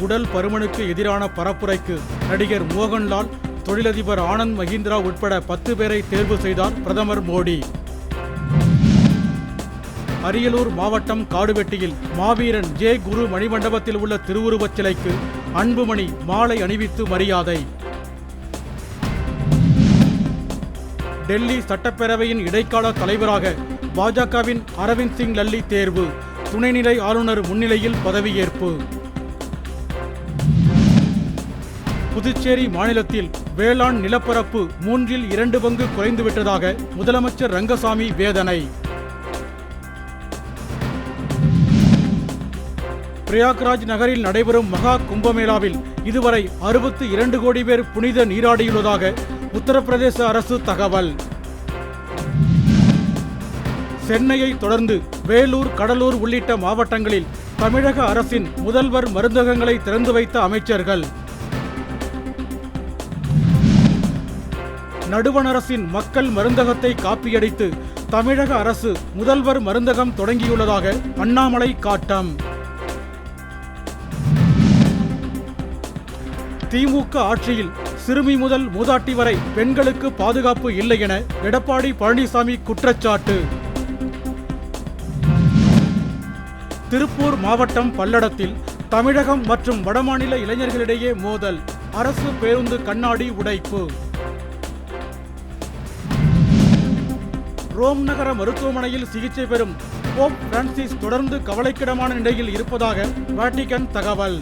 உடல் பருமனுக்கு எதிரான பரப்புரைக்கு நடிகர் மோகன்லால் தொழிலதிபர் ஆனந்த் மஹிந்திரா உட்பட பத்து பேரை தேர்வு செய்தார் பிரதமர் மோடி. அரியலூர் மாவட்டம் காடுவெட்டியில் மாவீரன் ஜே. குரு மணிமண்டபத்தில் உள்ள திருவுருவச் சிலைக்கு அன்புமணி மாலை அணிவித்து மரியாதை. டெல்லி சட்டப்பேரவையின் இடைக்கால தலைவராக பாஜகவின் அரவிந்த் சிங் லல்லி தேர்வு. துணைநிலை ஆளுநர் முன்னிலையில் பதவியேற்பு. புதுச்சேரி மாநிலத்தில் வேளாண் நிலப்பரப்பு மூன்றில் இரண்டு பங்கு குறைந்துவிட்டதாக முதலமைச்சர் ரங்கசாமி வேதனை. பிரயாக்ராஜ் நகரில் நடைபெறும் மகா கும்பமேளாவில் இதுவரை அறுபத்து இரண்டு கோடி பேர் புனித நீராடியுள்ளதாக உத்தரப்பிரதேச அரசு தகவல். சென்னையை தொடர்ந்து வேலூர் கடலூர் உள்ளிட்ட மாவட்டங்களில் தமிழக அரசின் முதல்வர் மருந்தகங்களை திறந்து வைத்த அமைச்சர்கள். நடுவண் அரசின் மக்கள் மருந்தகத்தை காப்பியடித்து தமிழக அரசு முதல்வர் மருந்தகம் தொடங்கியுள்ளதாக அண்ணாமலை காட்டம். திமுக ஆட்சியில் சிறுமி முதல் மூதாட்டி வரை பெண்களுக்கு பாதுகாப்பு இல்லை என எடப்பாடி பழனிசாமி குற்றச்சாட்டு. திருப்பூர் மாவட்டம் பல்லடத்தில் தமிழகம் மற்றும் வடமாநில இளைஞர்களிடையே மோதல். அரசு பேருந்து கண்ணாடி உடைப்பு. ரோம் நகர மருத்துவமனையில் சிகிச்சை பெறும் போப் பிரான்சிஸ் தொடர்ந்து கவலைக்கிடமான நிலையில் இருப்பதாக வாட்டிகன் தகவல்.